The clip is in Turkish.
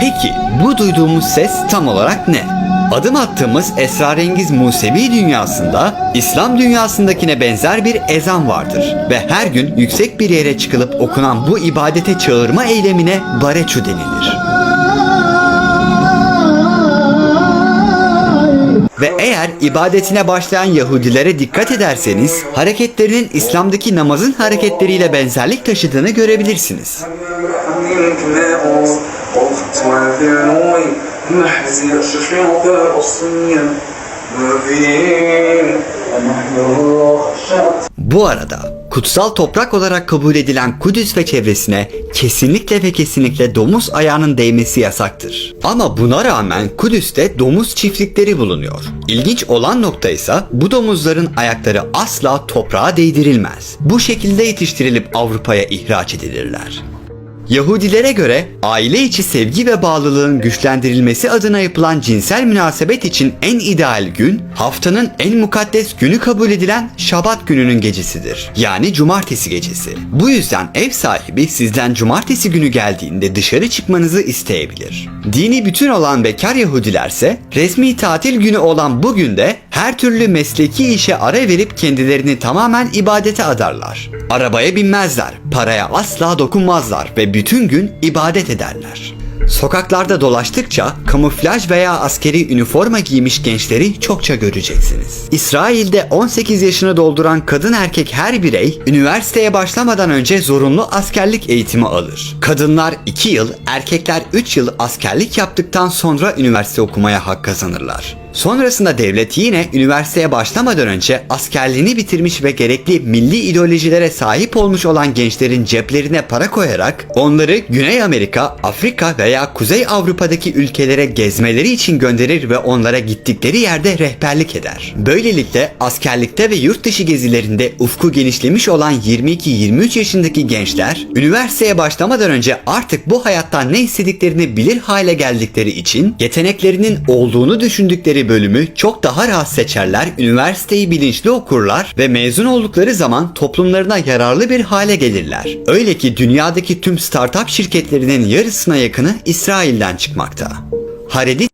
Peki bu duyduğumuz ses tam olarak ne? Adım attığımız esrarengiz Musevi dünyasında İslam dünyasındakine benzer bir ezan vardır ve her gün yüksek bir yere çıkılıp okunan bu ibadete çağırma eylemine bareçu denilir. Ve eğer ibadetine başlayan Yahudilere dikkat ederseniz hareketlerinin İslam'daki namazın hareketleriyle benzerlik taşıdığını görebilirsiniz. Bu arada kutsal toprak olarak kabul edilen Kudüs ve çevresine kesinlikle ve kesinlikle domuz ayağının değmesi yasaktır. Ama buna rağmen Kudüs'te domuz çiftlikleri bulunuyor. İlginç olan nokta ise bu domuzların ayakları asla toprağa değdirilmez. Bu şekilde yetiştirilip Avrupa'ya ihraç edilirler. Yahudilere göre aile içi sevgi ve bağlılığın güçlendirilmesi adına yapılan cinsel münasebet için en ideal gün haftanın en mukaddes günü kabul edilen Şabat gününün gecesidir. Yani cumartesi gecesi. Bu yüzden ev sahibi sizden cumartesi günü geldiğinde dışarı çıkmanızı isteyebilir. Dini bütün olan bekar Yahudilerse resmi tatil günü olan bu günde her türlü mesleki işe ara verip kendilerini tamamen ibadete adarlar. Arabaya binmezler, paraya asla dokunmazlar ve bütün gün ibadet ederler. Sokaklarda dolaştıkça kamuflaj veya askeri üniforma giymiş gençleri çokça göreceksiniz. İsrail'de 18 yaşını dolduran kadın erkek her birey üniversiteye başlamadan önce zorunlu askerlik eğitimi alır. Kadınlar 2 yıl, erkekler 3 yıl askerlik yaptıktan sonra üniversite okumaya hak kazanırlar. Sonrasında devlet yine üniversiteye başlamadan önce askerliğini bitirmiş ve gerekli milli ideolojilere sahip olmuş olan gençlerin ceplerine para koyarak onları Güney Amerika, Afrika veya Kuzey Avrupa'daki ülkelere gezmeleri için gönderir ve onlara gittikleri yerde rehberlik eder. Böylelikle askerlikte ve yurt dışı gezilerinde ufku genişlemiş olan 22-23 yaşındaki gençler üniversiteye başlamadan önce artık bu hayattan ne istediklerini bilir hale geldikleri için yeteneklerinin olduğunu düşündükleri bölümü çok daha rahat seçerler, üniversiteyi bilinçli okurlar ve mezun oldukları zaman toplumlarına yararlı bir hale gelirler. Öyle ki dünyadaki tüm startup şirketlerinin yarısına yakını İsrail'den çıkmakta. Haredi